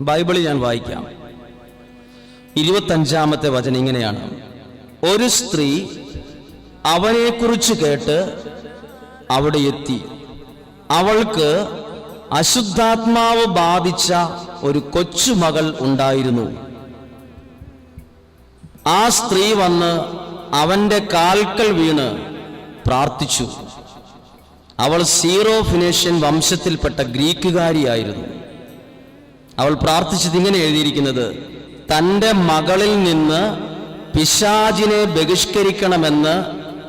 ബൈബിളിൽ ഞാൻ വായിക്കാം. ഇരുപത്തഞ്ചാമത്തെ വചനം ഇങ്ങനെയാണ്. ഒരു സ്ത്രീ അവനെക്കുറിച്ച് കേട്ട് അവിടെ എത്തി. അവൾക്ക് അശുദ്ധാത്മാവ് ബാധിച്ച ഒരു കൊച്ചുമകൾ ഉണ്ടായിരുന്നു. ആ സ്ത്രീ വന്ന് അവന്റെ കാൽക്കൽ വീണ് പ്രാർത്ഥിച്ചു. അവൾ സീറോ ഫിനേഷ്യൻ വംശത്തിൽപ്പെട്ട ഗ്രീക്കുകാരിയായിരുന്നു. അവൾ പ്രാർത്ഥിച്ചത് ഇങ്ങനെ എഴുതിയിരിക്കുന്നത് തന്റെ മകളിൽ നിന്ന് പിശാജിനെ ബഹിഷ്കരിക്കണമെന്ന്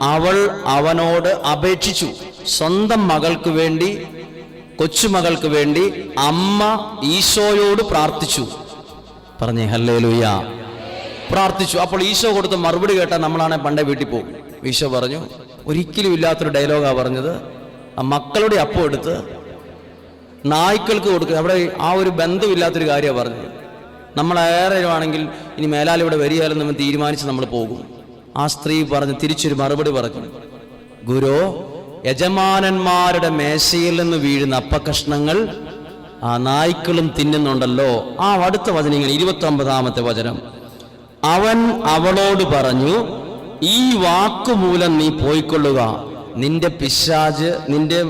അവൾ അവനോട് അപേക്ഷിച്ചു. സ്വന്തം മകൾക്ക് വേണ്ടി കൊച്ചുമകൾക്ക് വേണ്ടി അമ്മ ഈശോയോട് പ്രാർത്ഥിച്ചു. പറഞ്ഞേ ഹല്ലേ പ്രാർത്ഥിച്ചു. അപ്പോൾ ഈശോ കൊടുത്ത മറുപടി കേട്ടാൽ നമ്മളാണെ പണ്ടേ വീട്ടിൽ പോകും. ഈശോ പറഞ്ഞു ഒരിക്കലും ഇല്ലാത്തൊരു ഡയലോഗാണ് പറഞ്ഞത്. ആ മക്കളുടെ അപ്പം എടുത്ത് നായ്ക്കൾക്ക് കൊടുക്കുക അവിടെ ആ ഒരു ബന്ധമില്ലാത്തൊരു കാര്യമാണ് പറഞ്ഞത്. ആണെങ്കിൽ ഇനി മേലാൽ ഇവിടെ വരികയാലും നമ്മൾ തീരുമാനിച്ച് നമ്മൾ പോകും. ആ സ്ത്രീ പറഞ്ഞ് തിരിച്ചൊരു മറുപടി പറഞ്ഞു ഗുരു യജമാനന്മാരുടെ മേശയിൽ നിന്ന് വീഴുന്ന അപ്പകഷ്ണങ്ങൾ ആ നായ്ക്കളും തിന്നുന്നുണ്ടല്ലോ. ആ അടുത്ത വചനങ്ങൾ ഇരുപത്തി ഒമ്പതാമത്തെ വചനം. അവൻ അവളോട് പറഞ്ഞു ഈ വാക്കുമൂലം നീ പോയിക്കൊള്ളുക. നിന്റെ പിശാജ് നിന്റെ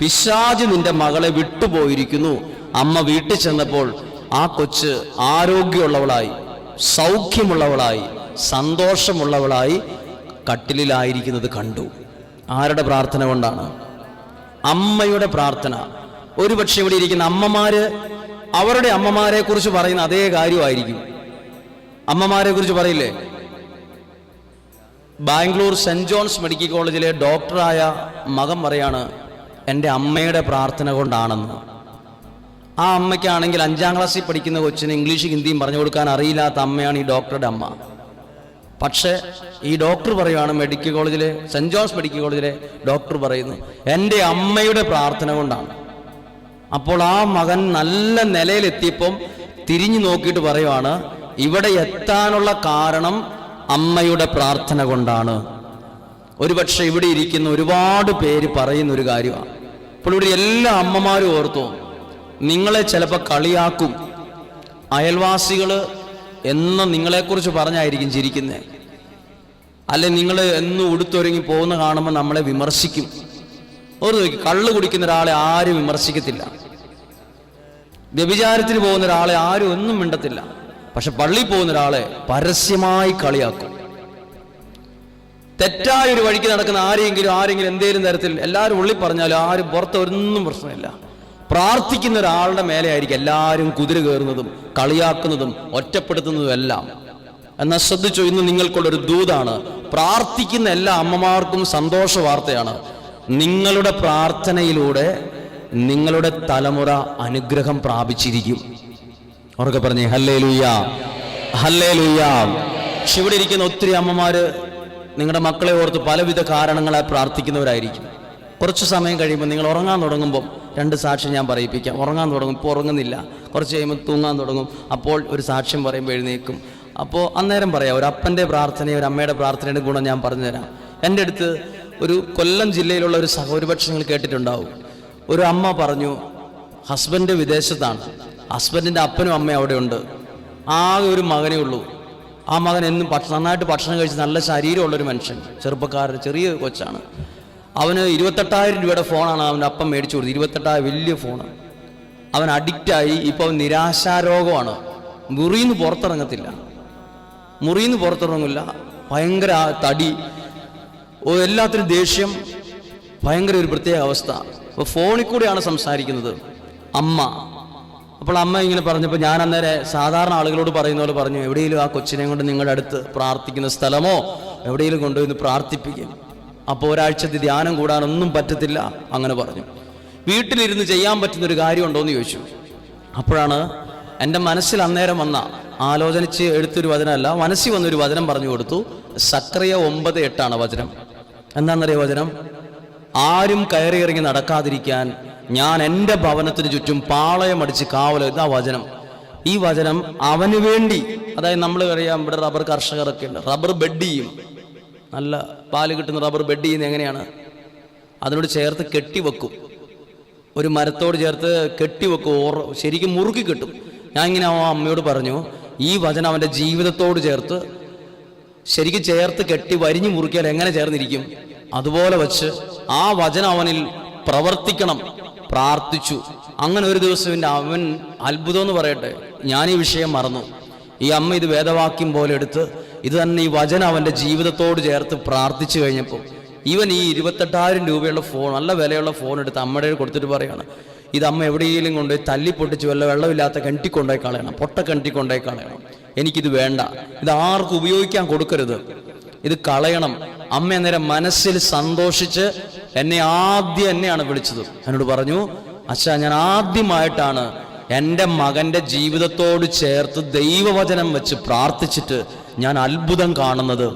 പിശാജ് നിന്റെ മകളെ വിട്ടുപോയിരിക്കുന്നു. അമ്മ വീട്ടിൽ ചെന്നപ്പോൾ ആ കൊച്ച് ആരോഗ്യമുള്ളവളായി സൗഖ്യമുള്ളവളായി സന്തോഷമുള്ളവളായി കട്ടിലിലായിരിക്കുന്നത് കണ്ടു. ആരുടെ പ്രാർത്ഥന കൊണ്ടാണ്? അമ്മയുടെ പ്രാർത്ഥന. ഒരുപക്ഷെ ഇവിടെ ഇരിക്കുന്ന അമ്മമാര് അവരുടെ അമ്മമാരെ കുറിച്ച് പറയുന്ന അതേ കാര്യമായിരിക്കും. അമ്മമാരെ കുറിച്ച് പറയില്ലേ? ബാംഗ്ലൂർ സെന്റ് ജോൺസ് മെഡിക്കൽ കോളേജിലെ ഡോക്ടറായ മകൻ പറയാണ് എന്റെ അമ്മയുടെ പ്രാർത്ഥന കൊണ്ടാണെന്ന്. ആ അമ്മയ്ക്കാണെങ്കിൽ അഞ്ചാം ക്ലാസ്സിൽ പഠിക്കുന്ന കൊച്ചിന് ഇംഗ്ലീഷ് ഹിന്ദിയും പറഞ്ഞു കൊടുക്കാൻ അറിയില്ലാത്ത അമ്മയാണ് ഈ ഡോക്ടറുടെ അമ്മ. പക്ഷേ ഈ ഡോക്ടർ പറയുകയാണ് മെഡിക്കൽ കോളേജിലെ സെന്റ് ജോൺസ് മെഡിക്കൽ കോളേജിലെ ഡോക്ടർ പറയുന്നു എന്റെ അമ്മയുടെ പ്രാർത്ഥന കൊണ്ടാണ്. അപ്പോൾ ആ മകൻ നല്ല നിലയിലെത്തിയപ്പം തിരിഞ്ഞു നോക്കിയിട്ട് പറയുവാണ് ഇവിടെ എത്താനുള്ള കാരണം അമ്മയുടെ പ്രാർത്ഥന കൊണ്ടാണ്. ഒരുപക്ഷെ ഇവിടെ ഇരിക്കുന്ന ഒരുപാട് പേര് പറയുന്ന ഒരു കാര്യമാണ്. അപ്പോൾ ഇവിടെ എല്ലാ അമ്മമാരും ഓർത്തു നിങ്ങളെ ചിലപ്പോൾ കളിയാക്കും. അയൽവാസികൾ എന്ന് നിങ്ങളെക്കുറിച്ച് പറഞ്ഞായിരിക്കും ചിരിക്കുന്നത് അല്ലെ നിങ്ങൾ എന്നും ഉടുത്തൊരുങ്ങി പോകുന്ന കാണുമ്പോൾ നമ്മളെ വിമർശിക്കും. ഒരു കള്ള് കുടിക്കുന്ന ഒരാളെ ആരും വിമർശിക്കത്തില്ല. വ്യഭിചാരത്തിന് പോകുന്ന ഒരാളെ ആരും ഒന്നും മിണ്ടത്തില്ല. പക്ഷെ പള്ളിയിൽ പോകുന്ന ഒരാളെ പരസ്യമായി കളിയാക്കും. തെറ്റായ ഒരു വഴിക്ക് നടക്കുന്ന ആരെങ്കിലും ആരെങ്കിലും എന്തേലും തരത്തിൽ എല്ലാവരും ഉള്ളി പറഞ്ഞാലും ആരും ഒന്നും പ്രശ്നമില്ല. പ്രാർത്ഥിക്കുന്ന ഒരാളുടെ മേലെ ആയിരിക്കും എല്ലാവരും കുതിര കയറുന്നതും കളിയാക്കുന്നതും ഒറ്റപ്പെടുത്തുന്നതും എല്ലാം. എന്നാൽ ശ്രദ്ധിച്ചു ഇന്ന് നിങ്ങൾക്കുള്ളൊരു ദൂതാണ്. പ്രാർത്ഥിക്കുന്ന എല്ലാ അമ്മമാർക്കും സന്തോഷ വാർത്തയാണ്. നിങ്ങളുടെ പ്രാർത്ഥനയിലൂടെ നിങ്ങളുടെ തലമുറ അനുഗ്രഹം പ്രാപിച്ചിരിക്കും. അവർക്ക് പറഞ്ഞേ ഹല്ലേ ലുയ്യ ഹല്ലേ ലുയ്യ ഇവിടെ ഇരിക്കുന്ന ഒത്തിരി അമ്മമാര് നിങ്ങളുടെ മക്കളെ ഓർത്ത് പലവിധ കാരണങ്ങളാൽ പ്രാർത്ഥിക്കുന്നവരായിരിക്കും. കുറച്ച് സമയം കഴിയുമ്പോൾ നിങ്ങൾ ഉറങ്ങാൻ തുടങ്ങുമ്പോൾ രണ്ട് സാക്ഷ്യം ഞാൻ പറയിപ്പിക്കാം. ഉറങ്ങാൻ തുടങ്ങും ഇപ്പോൾ ഉറങ്ങുന്നില്ല. കുറച്ച് കഴിയുമ്പോൾ തൂങ്ങാൻ തുടങ്ങും. അപ്പോൾ ഒരു സാക്ഷ്യം പറയുമ്പോൾ എഴുന്നേക്കും അപ്പോൾ അന്നേരം പറയാം ഒരു അപ്പന്റെ പ്രാർത്ഥനയും ഒരു അമ്മയുടെ പ്രാർത്ഥനയുടെ ഗുണം ഞാൻ പറഞ്ഞുതരാം. എന്റെ അടുത്ത് ഒരു കൊല്ലം ജില്ലയിലുള്ള ഒരു സഹ ഒരുപക്ഷെ നിങ്ങൾ കേട്ടിട്ടുണ്ടാവും. ഒരു അമ്മ പറഞ്ഞു ഹസ്ബൻഡ് വിദേശത്താണ്. ഹസ്ബൻഡിന്റെ അപ്പനും അമ്മയും അവിടെയുണ്ട്. ആകെ ഒരു മകനേ ഉള്ളൂ. ആ മകൻ എന്നും നന്നായിട്ട് ഭക്ഷണം കഴിച്ച് നല്ല ശരീരമുള്ളൊരു മനുഷ്യൻ. ചെറുപ്പക്കാരൻ ചെറിയ കൊച്ചാണ്. അവന് ഇരുപത്തെട്ടായിരം രൂപയുടെ ഫോണാണ് അവന്റെ അപ്പം മേടിച്ചു കൊടുത്തത്. ഇരുപത്തെട്ടായിരം വലിയ ഫോണ്. അവൻ അഡിക്റ്റായി. ഇപ്പോൾ അവൻ നിരാശാരോഗമാണ്. മുറിയിൽ നിന്ന് പുറത്തിറങ്ങത്തില്ല. മുറിയിൽ നിന്ന് പുറത്തിറങ്ങില്ല ഭയങ്കര തടി. എല്ലാത്തിനും ദേഷ്യം. ഭയങ്കര ഒരു പ്രത്യേക അവസ്ഥ. അപ്പോൾ ഫോണിൽ കൂടെയാണ് സംസാരിക്കുന്നത്. അമ്മ. അപ്പോൾ അമ്മ ഇങ്ങനെ പറഞ്ഞപ്പോൾ ഞാൻ അന്നേരെ സാധാരണ ആളുകളോട് പറയുന്ന പോലെ പറഞ്ഞു എവിടെയെങ്കിലും ആ കൊച്ചിനെ കൊണ്ട് നിങ്ങളുടെ അടുത്ത് പ്രാർത്ഥിക്കുന്ന സ്ഥലമോ എവിടെയെങ്കിലും കൊണ്ടുപോയി പ്രാർത്ഥിപ്പിക്കും. അപ്പോൾ ഒരാഴ്ചത്തെ ധ്യാനം കൂടാനൊന്നും പറ്റത്തില്ല അങ്ങനെ പറഞ്ഞു. വീട്ടിലിരുന്ന് ചെയ്യാൻ പറ്റുന്ന ഒരു കാര്യമുണ്ടോ എന്ന് ചോദിച്ചു. അപ്പോഴാണ് എന്റെ മനസ്സിൽ അന്നേരം വന്ന ആലോചനിച്ച് എടുത്തൊരു വചനമല്ല മനസ്സിൽ വന്നൊരു വചനം പറഞ്ഞു കൊടുത്തു. സക്രിയ ഒമ്പത് എട്ടാണ് വചനം. എന്താണെന്നറിയോ വചനം? ആരും കയറി ഇറങ്ങി നടക്കാതിരിക്കാൻ ഞാൻ എന്റെ ഭവനത്തിന് ചുറ്റും പാളയമടിച്ച് കാവല ഇതാ വചനം. ഈ വചനം അവന് വേണ്ടി അതായത് നമ്മൾ അറിയാം ഇവിടെ റബ്ബർ കർഷകരൊക്കെ ഉണ്ട്. റബ്ബർ ബെഡ് ചെയ്യും. നല്ല പാൽ കിട്ടുന്ന റബ്ബർ ബെഡ് ചെയ്യുന്നത് എങ്ങനെയാണ്? അതിനോട് ചേർത്ത് കെട്ടി വെക്കും. ഒരു മരത്തോട് ചേർത്ത് കെട്ടിവെക്കും ഓർ ശരിക്കും മുറുക്കി കിട്ടും. ഞാൻ ഇങ്ങനെ ആ അമ്മയോട് പറഞ്ഞു ഈ വചനം അവന്റെ ജീവിതത്തോട് ചേർത്ത് ശരിക്കും ചേർത്ത് കെട്ടി വരിഞ്ഞു മുറുക്കിയാൽ എങ്ങനെ ചേർന്നിരിക്കും? അതുപോലെ വച്ച് ആ വചനം അവനിൽ പ്രവർത്തിക്കണം. പ്രാർത്ഥിച്ചു. അങ്ങനെ ഒരു ദിവസം എന്റെ അവൻ അത്ഭുതം എന്ന് പറയട്ടെ. ഞാൻ ഈ വിഷയം മറന്നു. ഈ അമ്മ ഇത് വേദവാക്യം പോലെ എടുത്ത് ഇത് തന്നെ ഈ വചനം അവന്റെ ജീവിതത്തോട് ചേർത്ത് പ്രാർത്ഥിച്ചു കഴിഞ്ഞപ്പോൾ ഇവൻ ഈ ഇരുപത്തെട്ടായിരം രൂപയുള്ള ഫോൺ നല്ല വിലയുള്ള ഫോൺ എടുത്ത് അമ്മയുടെ കൊടുത്തിട്ട് പറയാണ് ഇത് അമ്മ എവിടെയെങ്കിലും കൊണ്ടുപോയി തല്ലി പൊട്ടിച്ച് വല്ല വെള്ളമില്ലാത്ത കണ്ടി കൊണ്ടുപോയി കളയണം. പൊട്ട കണ്ടി കൊണ്ടുപോയി കളയണം. എനിക്കിത് വേണ്ട. ഇത് ആർക്കും ഉപയോഗിക്കാൻ കൊടുക്കരുത്. ഇത് കളയണം. അമ്മ അന്നേരം മനസ്സിൽ സന്തോഷിച്ച് എന്നെ ആദ്യം എന്നെയാണ് വിളിച്ചത്. എന്നോട് പറഞ്ഞു അച്ഛാ ഞാൻ ആദ്യമായിട്ടാണ് എന്റെ മകന്റെ ജീവിതത്തോട് ചേർത്ത് ദൈവവചനം വെച്ച് പ്രാർത്ഥിച്ചിട്ട് ഞാൻ അത്ഭുതം കാണുന്നത്.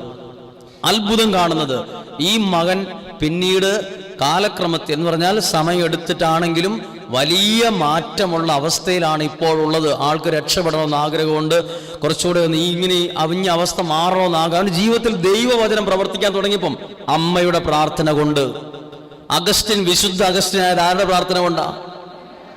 അത്ഭുതം കാണുന്നത്. ഈ മകൻ പിന്നീട് കാലക്രമത്തിൽ എന്ന് പറഞ്ഞാൽ സമയം എടുത്തിട്ടാണെങ്കിലും വലിയ മാറ്റമുള്ള അവസ്ഥയിലാണ് ഇപ്പോഴുള്ളത്. ആൾക്ക് രക്ഷപ്പെടണമെന്ന് ആഗ്രഹമുണ്ട്. കുറച്ചുകൂടെ ഒന്ന് ഇങ്ങനെ അവിഞ്ഞ അവസ്ഥ മാറണമെന്ന് ആഗ്രഹം ജീവിതത്തിൽ ദൈവവചനം പ്രവർത്തിക്കാൻ തുടങ്ങിയപ്പം അമ്മയുടെ പ്രാർത്ഥന കൊണ്ട് അഗസ്റ്റിൻ വിശുദ്ധ അഗസ്റ്റിൻ ആയത് ആരുടെ പ്രാർത്ഥന കൊണ്ടാ?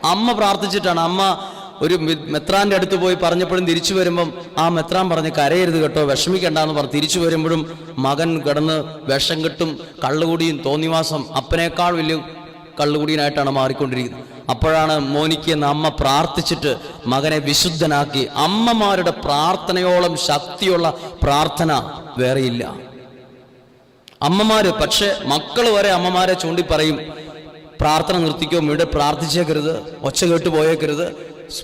അമ്മ പ്രാർത്ഥിച്ചിട്ടാണ്. അമ്മ ഒരു മെത്രാന്റെ അടുത്ത് പോയി പറഞ്ഞപ്പോഴും തിരിച്ചു വരുമ്പം ആ മെത്രാൻ പറഞ്ഞ് കരയരുത് കേട്ടോ വിഷമിക്കണ്ടെന്ന് പറഞ്ഞ് തിരിച്ചു വരുമ്പോഴും മകൻ കിടന്ന് വിഷം കെട്ടും കള്ളുകുടിയും തോന്നിവാസം അപ്പനേക്കാൾ വലിയ കള്ളുകുടിയനായിട്ടാണ് മാറിക്കൊണ്ടിരിക്കുന്നത്. അപ്പോഴാണ് മോനിക്ക് എന്ന അമ്മ പ്രാർത്ഥിച്ചിട്ട് മകനെ വിശുദ്ധനാക്കി. അമ്മമാരുടെ പ്രാർത്ഥനയോളം ശക്തിയുള്ള പ്രാർത്ഥന വേറെയില്ല അമ്മമാര് പക്ഷെ മക്കൾ വരെ അമ്മമാരെ ചൂണ്ടി പറയും പ്രാർത്ഥന നിർത്തിക്കോ ഇവിടെ പ്രാർത്ഥിച്ചേക്കരുത് ഒച്ച കേട്ട് പോയേക്കരുത്.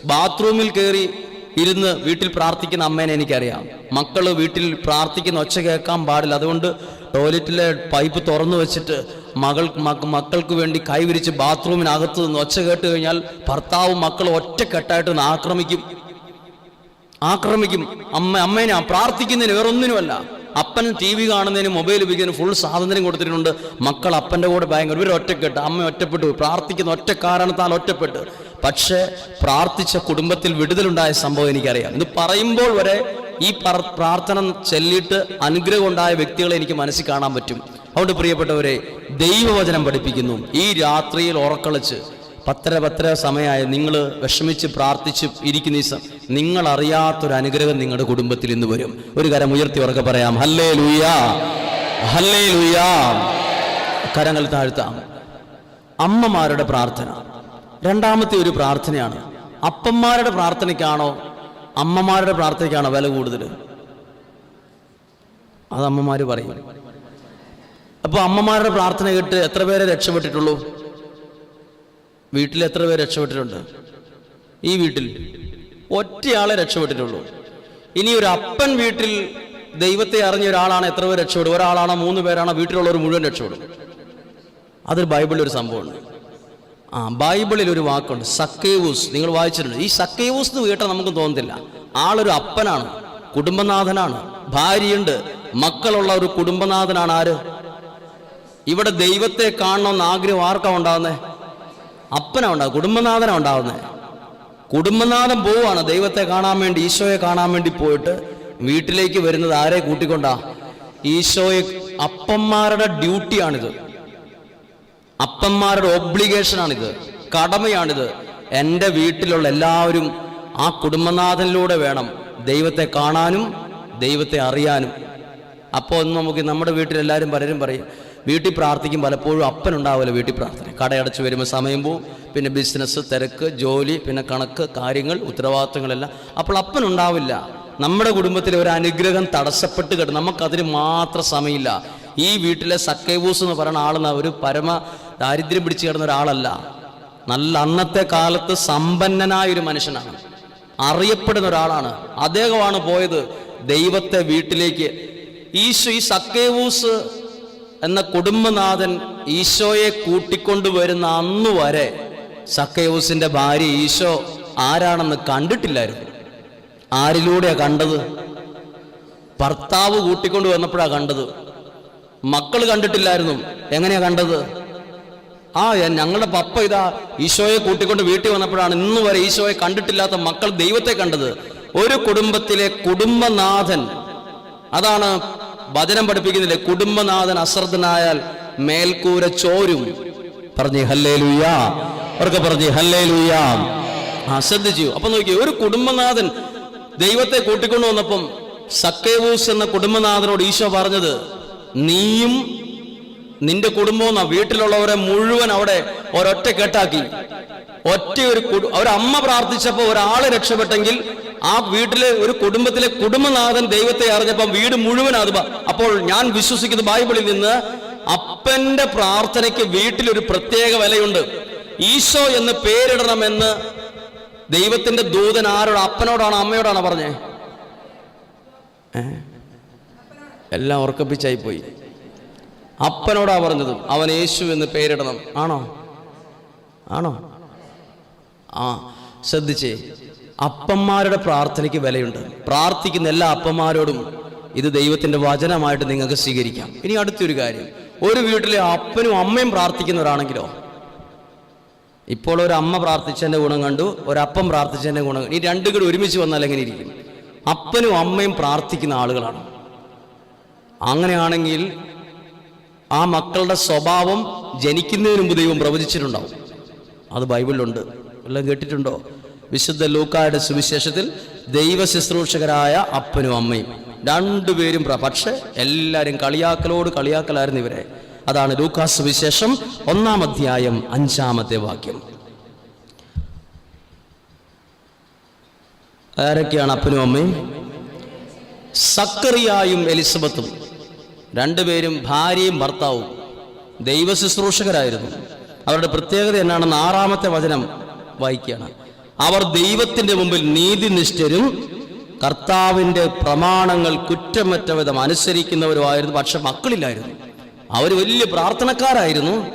ബാത്റൂമിൽ കയറി ഇരുന്ന് വീട്ടിൽ പ്രാർത്ഥിക്കുന്ന അമ്മേനെ എനിക്കറിയാം. മക്കൾ വീട്ടിൽ പ്രാർത്ഥിക്കുന്ന ഒച്ച കേൾക്കാൻ പാടില്ല. അതുകൊണ്ട് ടോയ്ലറ്റിലെ പൈപ്പ് തുറന്നു വെച്ചിട്ട് മകൾ മക്കൾക്ക് വേണ്ടി കൈവിരിച്ച് ബാത്റൂമിനകത്ത് നിന്ന് ഒച്ച കേട്ട് കഴിഞ്ഞാൽ ഭർത്താവും മക്കളും ഒറ്റക്കെട്ടായിട്ട് നിന്ന് ആക്രമിക്കും. ആക്രമിക്കും. അമ്മ അമ്മേനെ പ്രാർത്ഥിക്കുന്നതിന് വേറൊന്നിനുമല്ല. അപ്പൻ ടി വി കാണുന്നതിന് മൊബൈൽ ഉപയോഗിക്കുന്നതിന് ഫുൾ സ്വാതന്ത്ര്യം കൊടുത്തിട്ടുണ്ട്. മക്കൾ അപ്പന്റെ കൂടെ ഭയങ്കര ഇവർ ഒറ്റക്കെട്ട്. അമ്മ ഒറ്റപ്പെട്ടു. പ്രാർത്ഥിക്കുന്ന ഒറ്റ കാരണത്താൽ ഒറ്റപ്പെട്ട്. പക്ഷേ പ്രാർത്ഥിച്ച കുടുംബത്തിൽ വിടുതലുണ്ടായ സംഭവം എനിക്കറിയാം. ഇത് പറയുമ്പോൾ വരെ ഈ പ്രാർത്ഥന ചെല്ലിയിട്ട് അനുഗ്രഹം ഉണ്ടായ വ്യക്തികളെ എനിക്ക് മനസ്സിൽ കാണാൻ പറ്റും. അതുകൊണ്ട് പ്രിയപ്പെട്ടവരെ ദൈവവചനം പഠിപ്പിക്കുന്നു. ഈ രാത്രിയിൽ ഉറക്കളിച്ച് പത്തര പത്തര സമയമായ നിങ്ങൾ വിഷമിച്ച് പ്രാർത്ഥിച്ച് ഇരിക്കുന്ന ഈ സം- നിങ്ങൾ അറിയാത്തൊരു അനുഗ്രഹം നിങ്ങളുടെ കുടുംബത്തിൽ ഇന്ന് വരും. ഒരു കരം ഉയർത്തി ഉറക്കെ പറയാം ഹല്ലേ ലൂയാ ഹല്ലേ ലൂയാ കരങ്ങൾ താഴ്ത്താം. അമ്മമാരുടെ പ്രാർത്ഥന. രണ്ടാമത്തെ ഒരു പ്രാർത്ഥനയാണ്. അപ്പന്മാരുടെ പ്രാർത്ഥനയ്ക്കാണോ അമ്മമാരുടെ പ്രാർത്ഥനയ്ക്കാണോ വില കൂടുതൽ അത് അമ്മമാർ പറയും. അപ്പോൾ അമ്മമാരുടെ പ്രാർത്ഥന കേട്ട് എത്ര പേരെ രക്ഷപ്പെട്ടിട്ടുള്ളൂ? വീട്ടിൽ എത്ര പേര് രക്ഷപ്പെട്ടിട്ടുണ്ട്? ഈ വീട്ടിൽ ഒറ്റയാളെ രക്ഷപ്പെട്ടിട്ടുള്ളൂ. ഇനി ഒരു അപ്പൻ വീട്ടിൽ ദൈവത്തെ അറിഞ്ഞ ഒരാളാണ് എത്ര പേര് രക്ഷപ്പെടും? ഒരാളാണോ മൂന്ന് പേരാണോ? വീട്ടിലുള്ളവർ മുഴുവൻ രക്ഷപ്പെടും. അതൊരു ബൈബിളിൽ ഒരു സംഭവമുണ്ട്. ആ ബൈബിളിൽ ഒരു വാക്കുണ്ട്. സക്കേവൂസ്. നിങ്ങൾ വായിച്ചിട്ടുണ്ട്. ഈ സക്കേവൂസ് എന്ന് കേട്ടാൽ നമുക്ക് തോന്നുന്നില്ല ആളൊരു അപ്പനാണ് കുടുംബനാഥനാണ് ഭാര്യയുണ്ട്. മക്കളുള്ള ഒരു കുടുംബനാഥനാണ് ആര്? ഇവിടെ ദൈവത്തെ കാണണമെന്ന് ആഗ്രഹം ആർക്കാ ഉണ്ടാവുന്നത് അപ്പനാ ഉണ്ടാവും കുടുംബനാഥനാ ഉണ്ടാവുന്നത് കുടുംബനാഥൻ പോവാണ് ദൈവത്തെ കാണാൻ വേണ്ടി ഈശോയെ കാണാൻ വേണ്ടി പോയിട്ട് വീട്ടിലേക്ക് വരുന്നത് ആരെ കൂട്ടിക്കൊണ്ടാ? ഈശോയെ അപ്പന്മാരുടെ ഡ്യൂട്ടിയാണിത്. അപ്പന്മാരുടെ ഒബ്ലിഗേഷനാണിത് കടമയാണിത്. എന്റെ വീട്ടിലുള്ള എല്ലാവരും ആ കുടുംബനാഥനിലൂടെ വേണം ദൈവത്തെ കാണാനും ദൈവത്തെ അറിയാനും. അപ്പോൾ ഒന്ന് നമുക്ക് നമ്മുടെ വീട്ടിലെല്ലാവരും പലരും പറയും വീട്ടിൽ പ്രാർത്ഥിക്കും പലപ്പോഴും അപ്പനുണ്ടാവില്ല വീട്ടിൽ പ്രാർത്ഥന. കടയടച്ച് വരുമ്പോൾ സമയം പോവും. പിന്നെ ബിസിനസ് തിരക്ക് ജോലി പിന്നെ കണക്ക് കാര്യങ്ങൾ ഉത്തരവാദിത്തങ്ങളെല്ലാം. അപ്പോൾ അപ്പനുണ്ടാവില്ല നമ്മുടെ കുടുംബത്തിൽ ഒരു അനുഗ്രഹം തടസ്സപ്പെട്ട് കിട്ടും നമുക്കതിന് മാത്രം സമയമില്ല. ഈ വീട്ടിലെ സക്കേവൂസ് എന്ന് പറയുന്ന ആളെന്ന ഒരു പരമ ദാരിദ്ര്യം പിടിച്ചു കിടന്ന ഒരാളല്ല. നല്ല അന്നത്തെ കാലത്ത് സമ്പന്നനായ ഒരു മനുഷ്യനാണ്. അറിയപ്പെടുന്ന ഒരാളാണ്. അദ്ദേഹമാണ് പോയത് ദൈവത്തെ വീട്ടിലേക്ക്. ഈശോ ഈ സക്കേവൂസ് എന്ന കുടുംബനാഥൻ ഈശോയെ കൂട്ടിക്കൊണ്ടുവരുന്ന അന്നു വരെ സക്കയൂസിന്റെ ഭാര്യ ഈശോ ആരാണെന്ന് കണ്ടിട്ടില്ലായിരുന്നു. ആരിലൂടെയാ കണ്ടത്? ഭർത്താവ് കൂട്ടിക്കൊണ്ടു വന്നപ്പോഴാ കണ്ടത്. മക്കൾ കണ്ടിട്ടില്ലായിരുന്നു. എങ്ങനെയാ കണ്ടത്? ആ ഞങ്ങളുടെ പപ്പ ഇതാ ഈശോയെ കൂട്ടിക്കൊണ്ട് വീട്ടിൽ വന്നപ്പോഴാണ് ഇന്ന് വരെ ഈശോയെ കണ്ടിട്ടില്ലാത്ത മക്കൾ ദൈവത്തെ കണ്ടത്. ഒരു കുടുംബത്തിലെ കുടുംബനാഥൻ അതാണ് വചനം പഠിപ്പിക്കുന്നില്ലേ? കുടുംബനാഥൻ അശ്രദ്ധനായാൽ മേൽക്കൂര ചോരും. പറഞ്ഞു ഹല്ലേ ലുയ്യാ അവർക്ക് പറഞ്ഞു ഹല്ലേ ലുയ്യാ ആ ശ്രദ്ധിച്ചു. അപ്പൊ നോക്കി ഒരു കുടുംബനാഥൻ ദൈവത്തെ കൂട്ടിക്കൊണ്ടു വന്നപ്പം സക്കേവൂസ് എന്ന കുടുംബനാഥനോട് ഈശോ പറഞ്ഞത് നീയും നിന്റെ കുടുംബവും വീട്ടിലുള്ളവരെ മുഴുവൻ അവിടെ ഒരൊറ്റ കെട്ടാക്കി. ഒറ്റ ഒരു ഒരമ്മ പ്രാർത്ഥിച്ചപ്പോൾ ഒരാൾ രക്ഷപ്പെട്ടെങ്കിൽ ആ വീട്ടിലെ ഒരു കുടുംബത്തിലെ കുടുംബനാഥൻ ദൈവത്തെ അറിഞ്ഞപ്പോ വീട് മുഴുവൻ അത് അപ്പോൾ ഞാൻ വിശ്വസിക്കുന്ന ബൈബിളിൽ നിന്ന് അപ്പന്റെ പ്രാർത്ഥനയ്ക്ക് വീട്ടിലൊരു പ്രത്യേക വിലയുണ്ട്. ഈശോ എന്ന് പേരിടണമെന്ന് ദൈവത്തിന്റെ ദൂതൻ ആരോട് അപ്പനോടാണോ അമ്മയോടാണോ പറഞ്ഞേ? എല്ലാം ഉറക്കപ്പിച്ചായി പോയി അപ്പനോടാ പറഞ്ഞത്. അവൻ യേശു എന്ന് പേരിടണം. ആണോ? ആണോ? ആ ശ്രദ്ധിച്ചേ. അപ്പന്മാരുടെ പ്രാർത്ഥനയ്ക്ക് വിലയുണ്ട്. പ്രാർത്ഥിക്കുന്ന എല്ലാ അപ്പന്മാരോടും ഇത് ദൈവത്തിന്റെ വചനമായിട്ട് നിങ്ങൾക്ക് സ്വീകരിക്കാം. ഇനി അടുത്തൊരു കാര്യം. ഒരു വീട്ടിലെ അപ്പനും അമ്മയും പ്രാർത്ഥിക്കുന്നവരാണെങ്കിലോ? ഇപ്പോൾ ഒരു അമ്മ പ്രാർത്ഥിച്ചതിന്റെ ഗുണം കണ്ടു ഒരപ്പം പ്രാർത്ഥിച്ചതിന്റെ ഗുണം കണ്ടു. ഈ രണ്ടും കൂടി ഒരുമിച്ച് വന്നാൽ എങ്ങനെ ഇരിക്കും? അപ്പനും അമ്മയും പ്രാർത്ഥിക്കുന്ന ആളുകളാണ്. അങ്ങനെയാണെങ്കിൽ ആ മക്കളുടെ സ്വഭാവം ജനിക്കുന്നതിന് മുമ്പ് ദൈവം പ്രവചിച്ചിട്ടുണ്ടാവും. അത് ബൈബിളിലുണ്ട്. എല്ലാം കേട്ടിട്ടുണ്ടോ? വിശുദ്ധ ലൂക്കായുടെ സുവിശേഷത്തിൽ ദൈവ ശുശ്രൂഷകരായ അപ്പനും അമ്മയും രണ്ടുപേരും പക്ഷേ എല്ലാവരും കളിയാക്കലോട് കളിയാക്കലായിരുന്നു ഇവരെ. അതാണ് ലൂക്കാ സുവിശേഷം ഒന്നാം അധ്യായം അഞ്ചാമത്തെ വാക്യം. ആരൊക്കെയാണ് അപ്പനും അമ്മയും? സക്കറിയായും എലിസബത്തും. രണ്ടുപേരും ഭാര്യയും ഭർത്താവും ദൈവ ശുശ്രൂഷകരായിരുന്നു അവരുടെ പ്രത്യേകത എന്നാണെന്ന് ആറാമത്തെ വചനം വായിക്കുകയാണ്. അവർ ദൈവത്തിന്റെ മുമ്പിൽ നീതിനിഷ്ഠരും കർത്താവിന്റെ പ്രമാണങ്ങൾ കുറ്റമറ്റ വിധം അനുസരിക്കുന്നവരുമായിരുന്നു പക്ഷെ മക്കളില്ലായിരുന്നു. അവർ വലിയ പ്രാർത്ഥനക്കാരായിരുന്നു.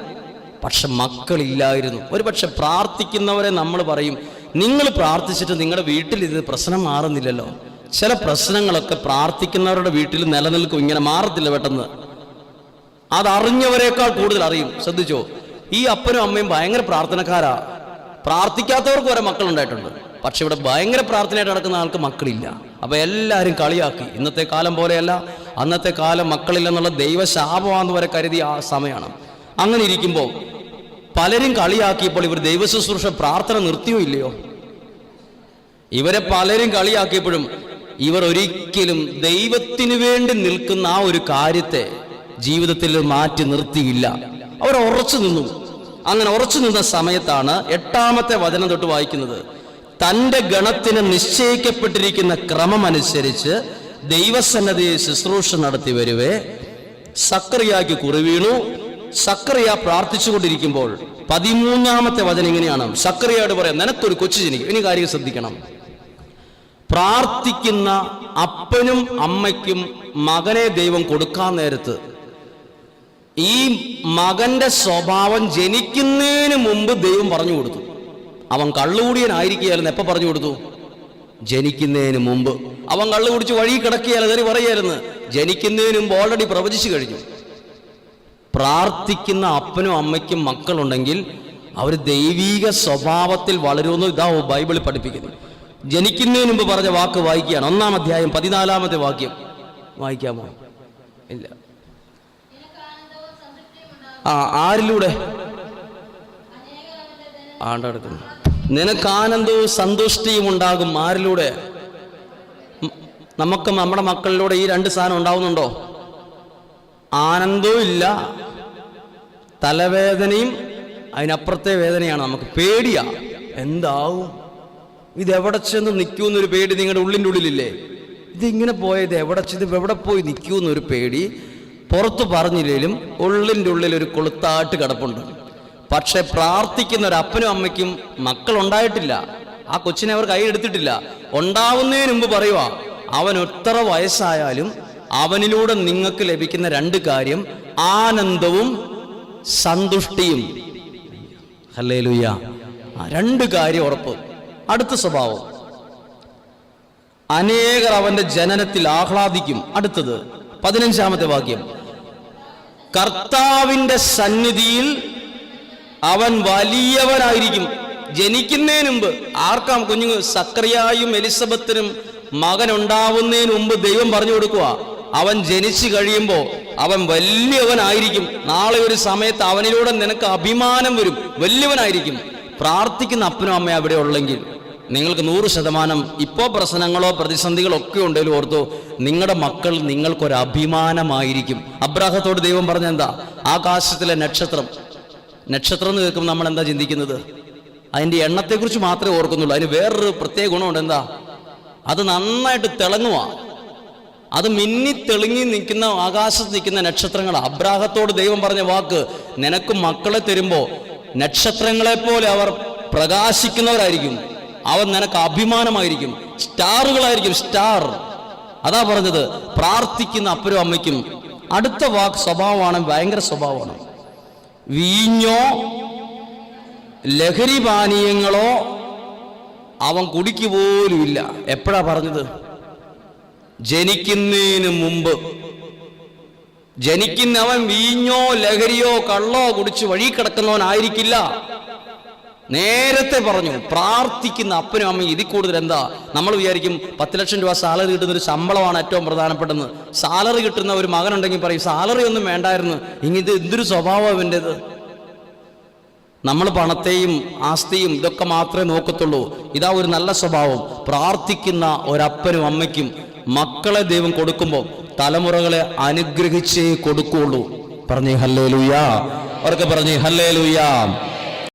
പക്ഷെ മക്കളില്ലായിരുന്നു. ഒരു പക്ഷെ പ്രാർത്ഥിക്കുന്നവരെ നമ്മൾ പറയും നിങ്ങൾ പ്രാർത്ഥിച്ചിട്ട് നിങ്ങളുടെ വീട്ടിൽ ഇത് പ്രശ്നം മാറുന്നില്ലല്ലോ. ചില പ്രശ്നങ്ങളൊക്കെ പ്രാർത്ഥിക്കുന്നവരുടെ വീട്ടിൽ നിലനിൽക്കും ഇങ്ങനെ മാറത്തില്ല പെട്ടെന്ന്. അതറിഞ്ഞവരെക്കാൾ കൂടുതൽ അറിയും. ശ്രദ്ധിച്ചോ? ഈ അപ്പനും അമ്മയും ഭയങ്കര പ്രാർത്ഥനക്കാരാ. പ്രാർത്ഥിക്കാത്തവർക്ക് വരെ മക്കളുണ്ടായിട്ടുണ്ട്. പക്ഷെ ഇവിടെ ഭയങ്കര പ്രാർത്ഥനയായിട്ട് നടക്കുന്ന ആൾക്ക് മക്കളില്ല. അപ്പൊ എല്ലാവരും കളിയാക്കി. ഇന്നത്തെ കാലം പോലെയല്ല. അന്നത്തെ കാലം മക്കളില്ലെന്നുള്ള ദൈവശാപമാണെന്ന് വരെ കരുതിയ ആ സമയമാണ്. അങ്ങനെ ഇരിക്കുമ്പോൾ പലരും കളിയാക്കിയപ്പോൾ ഇവർ ദൈവശുശ്രൂഷ പ്രാർത്ഥന നിർത്തിയോ ഇല്ലയോ? ഇവരെ പലരും കളിയാക്കിയപ്പോഴും ഇവർ ഒരിക്കലും ദൈവത്തിനു വേണ്ടി നിൽക്കുന്ന ആ ഒരു കാര്യത്തെ ജീവിതത്തിൽ മാറ്റി നിർത്തിയില്ല. അവർ ഉറച്ചു നിന്നു. അങ്ങനെ ഉറച്ചു നിന്ന സമയത്താണ് എട്ടാമത്തെ വചനം തൊട്ട് വായിക്കുന്നത്. തന്റെ ഗണത്തിന് നിശ്ചയിക്കപ്പെട്ടിരിക്കുന്ന ക്രമം അനുസരിച്ച് ദൈവസന്നദ്ധയെ ശുശ്രൂഷ നടത്തി വരുവേ. സക്രിയാക്ക് കുറിവീണു. സക്രിയ പ്രാർത്ഥിച്ചുകൊണ്ടിരിക്കുമ്പോൾ പതിമൂന്നാമത്തെ വചനം ഇങ്ങനെയാണ്. സക്രിയയോട് പറയാം നിനക്കൊരു കൊച്ചു ജനിക്കും ഇനി കാര്യം ശ്രദ്ധിക്കണം. പ്രാർത്ഥിക്കുന്ന അപ്പനും അമ്മയ്ക്കും മകനെ ദൈവം കൊടുക്കാൻ നേരത്ത് ഈ മകന്റെ സ്വഭാവം ജനിക്കുന്നതിന് മുമ്പ് ദൈവം പറഞ്ഞു കൊടുത്തു. അവൻ കള്ളുകൂടിയനായിരിക്കുകയായിരുന്നു. എപ്പോൾ പറഞ്ഞു കൊടുത്തു? ജനിക്കുന്നതിന് മുമ്പ്. അവൻ കള്ളു കുടിച്ച് വഴി കിടക്കുകയല്ല തെറി പറയായിരുന്നു ജനിക്കുന്നതിന് മുമ്പ് ഓൾറെഡി പ്രവചിച്ചു കഴിഞ്ഞു. പ്രാർത്ഥിക്കുന്ന അപ്പനും അമ്മയ്ക്കും മക്കളുണ്ടെങ്കിൽ അവർ ദൈവീക സ്വഭാവത്തിൽ വളരുമെന്ന് ഇതാ ബൈബിളിൽ പഠിപ്പിക്കുന്നു. ജനിക്കുന്നതിന് മുമ്പ് പറഞ്ഞ വാക്ക് വായിക്കുകയാണ്. ഒന്നാം അധ്യായം പതിനാലാമത്തെ വാക്യം. വായിക്കാമോ? ഇല്ല. ആ ആരിലൂടെ? ആണ്ടെടുക്കുന്നു. നിനക്ക് ആനന്ദവും സന്തുഷ്ടിയും ഉണ്ടാകും ആരിലൂടെ? നമുക്ക് നമ്മുടെ മക്കളിലൂടെ ഈ രണ്ട് സാധനം ഉണ്ടാവുന്നുണ്ടോ? ആനന്ദവും ഇല്ല. തലവേദനയും അതിനപ്പുറത്തെ വേദനയാണ്. നമുക്ക് പേടിയാ. എന്താവും? ഇതെവിടെ ചെന്ന് നിൽക്കുമെന്നൊരു പേടി നിങ്ങളുടെ ഉള്ളിന്റെ ഉള്ളിലില്ലേ? ഇതിങ്ങനെ പോയത് എവിടെ ചെന്ന് എവിടെ പോയി നിൽക്കുമെന്നൊരു പേടി പുറത്ത് പറഞ്ഞില്ലെങ്കിലും ഉള്ളിന്റെ ഉള്ളിൽ ഒരു കൊളുത്താട്ട് കിടപ്പുണ്ട്. പക്ഷെ പ്രാർത്ഥിക്കുന്ന ഒരു അപ്പനും അമ്മയ്ക്കും മക്കളുണ്ടായിട്ടില്ല. ആ കൊച്ചിനെ അവർ കൈയെടുത്തിട്ടില്ല ഉണ്ടാവുന്നതിന് മുമ്പ് പറയുക അവൻ എത്ര വയസ്സായാലും അവനിലൂടെ നിങ്ങൾക്ക് ലഭിക്കുന്ന രണ്ട് കാര്യം ആനന്ദവും സന്തുഷ്ടിയും. ഹല്ലേ ലുയ്യ രണ്ട് കാര്യം ഉറപ്പ്. അടുത്ത സ്വഭാവം. അനേകർ അവന്റെ ജനനത്തിൽ ആഹ്ലാദിക്കും. അടുത്തത് പതിനഞ്ചാമത്തെ വാക്യം. കർത്താവിന്റെ സന്നിധിയിൽ അവൻ വലിയവനായിരിക്കും. ജനിക്കുന്നതിന് മുമ്പ് ആർക്കാം കുഞ്ഞു സക്രിയായും എലിസബത്തിനും മകൻ ഉണ്ടാവുന്നതിന് മുമ്പ് ദൈവം പറഞ്ഞു കൊടുക്കുക. അവൻ ജനിച്ചു കഴിയുമ്പോൾ അവൻ വലിയവനായിരിക്കും. നാളെ ഒരു സമയത്ത് അവനിലൂടെ നിനക്ക് അഭിമാനം വരും. വലിയവനായിരിക്കും. പ്രാർത്ഥിക്കുന്ന അപ്പനും അമ്മയും അവിടെ ഉള്ളെങ്കിൽ നിങ്ങൾക്ക് നൂറ് ശതമാനം ഇപ്പോൾ പ്രശ്നങ്ങളോ പ്രതിസന്ധികളോ ഒക്കെ ഉണ്ടെങ്കിലും ഓർത്തു നിങ്ങളുടെ മക്കൾ നിങ്ങൾക്കൊരു അഭിമാനമായിരിക്കും. അബ്രാഹത്തോട് ദൈവം പറഞ്ഞ എന്താ? ആകാശത്തിലെ നക്ഷത്രം. നക്ഷത്രം എന്ന് കേൾക്കുമ്പോൾ നമ്മൾ എന്താ ചിന്തിക്കുന്നത്? അതിന്റെ എണ്ണത്തെക്കുറിച്ച് മാത്രമേ ഓർക്കുന്നുള്ളൂ. അതിന് വേറൊരു പ്രത്യേക ഗുണമുണ്ട്. എന്താ? അത് നന്നായിട്ട് തിളങ്ങുക അത് മിന്നി തെളിങ്ങി നിൽക്കുന്ന ആകാശത്ത് നിൽക്കുന്ന നക്ഷത്രങ്ങൾ അബ്രാഹത്തോട് ദൈവം പറഞ്ഞ വാക്ക് നിനക്ക് മക്കളെ തരുമ്പോൾ നക്ഷത്രങ്ങളെ പോലെ അവർ പ്രകാശിക്കുന്നവരായിരിക്കും. അവർ നിനക്ക് അഭിമാനമായിരിക്കും. സ്റ്റാറുകളായിരിക്കും സ്റ്റാർ. അതാ പറഞ്ഞത്. പ്രാർത്ഥിക്കുന്ന അപ്പനും അമ്മയ്ക്കും. അടുത്ത വാക്ക് സ്വഭാവമാണ് ഭയങ്കര സ്വഭാവമാണ്. വീഞ്ഞോ ലഹരി പാനീയങ്ങളോ അവൻ കുടിക്ക് പോലുമില്ല എപ്പോഴാ പറഞ്ഞത്? ജനിക്കുന്നതിന് മുമ്പ്. ജനിക്കുന്നവൻ വീഞ്ഞോ ലഹരിയോ കള്ളോ കുടിച്ച് വഴി കിടക്കുന്നവനായിരിക്കില്ല. നേരത്തെ പറഞ്ഞു പ്രാർത്ഥിക്കുന്ന അപ്പനും അമ്മയും ഇതിൽ കൂടുതൽ എന്താ? നമ്മൾ വിചാരിക്കും പത്ത് ലക്ഷം രൂപ സാലറി കിട്ടുന്ന ഒരു ശമ്പളമാണ് ഏറ്റവും പ്രധാനപ്പെട്ടത് സാലറി കിട്ടുന്ന ഒരു മകനുണ്ടെങ്കിൽ പറയും സാലറി ഒന്നും വേണ്ടായിരുന്നു. ഇങ്ങനത്തെ എന്തൊരു സ്വഭാവം ഇവന്റെത്? നമ്മൾ പണത്തെയും ആസ്തിയും ഇതൊക്കെ മാത്രമേ നോക്കത്തുള്ളൂ. ഇതാ ഒരു നല്ല സ്വഭാവം. പ്രാർത്ഥിക്കുന്ന ഒരപ്പനും അമ്മയ്ക്കും മക്കളെ ദൈവം കൊടുക്കുമ്പോൾ തലമുറകളെ അനുഗ്രഹിച്ചേ കൊടുക്കുള്ളൂ പറഞ്ഞേ ഹല്ലേ ലുയാ അവർക്ക് പറഞ്ഞേ ഹല്ലേ